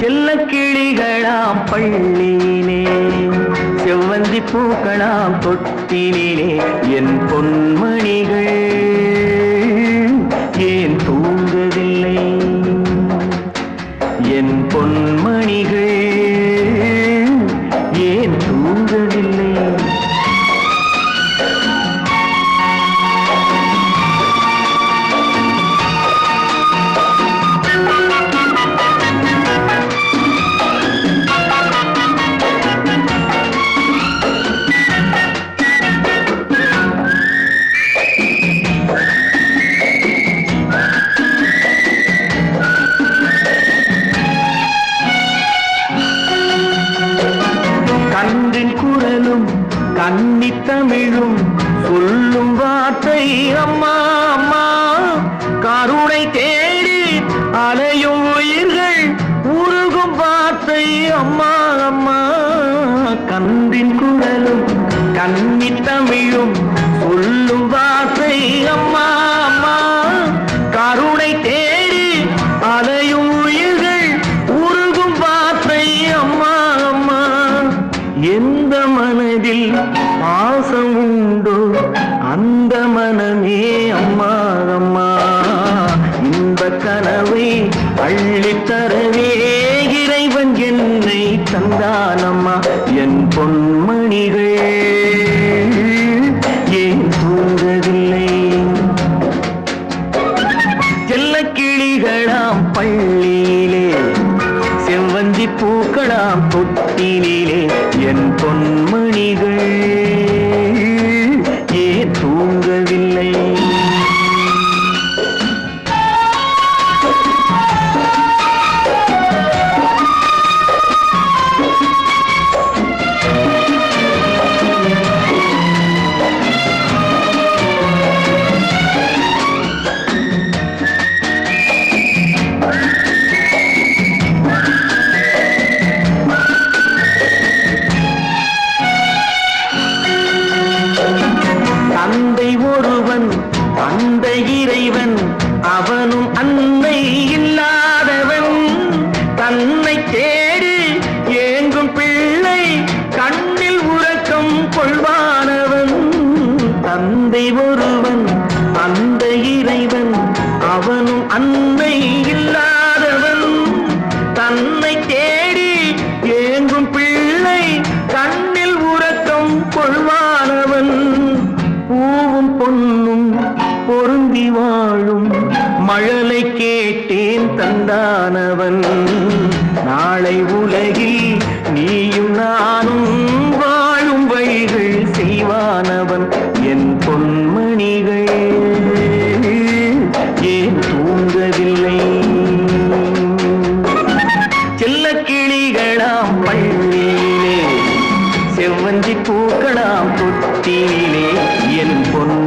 செல்ல கிளிகளாம் பள்ளியிலே செவ்வந்தி பூக்களாம் தொட்டிலே என் பொன்மணிகள் கன்றின் குரலும் கன்னி தமிழும் சொல்லும் வார்த்தை அம்மா அம்மா. கருணை தேடி அலையும் உயிர்கள் உருகும் வார்த்தை அம்மா அம்மா. கன்றின் குரலும் கன்னி தமிழும் சொல்லும் வார்த்தை அம்மா. மனதில் பாசம் உண்டோ அந்த மனமே அம்மா அம்மா. இந்த கனவை அள்ளித்தரவே இறைவன் என்னை தந்தானம்மா என் பொன்மணிகள் ஏன் தூங்கவில்லை? செல்ல கிளிகளாம் பள்ளி பூக்களாம் தொட்டிலே என் பொன்மணிகள். தந்தை ஒருவன் அந்த இறைவன். அவனும் அன்னை இல்லாதவன். தன்னை தேடி ஏங்கும் பிள்ளை கண்ணில் உறக்கம் கொள்வானவன். பூவும் பொன்னும் பொருந்தி வாழும் மழலை கேட்டேன் தந்தானவன். நாளை பள்ளியிலே செவ்வந்தி பூக்களாம் தொட்டியிலே என் பொன்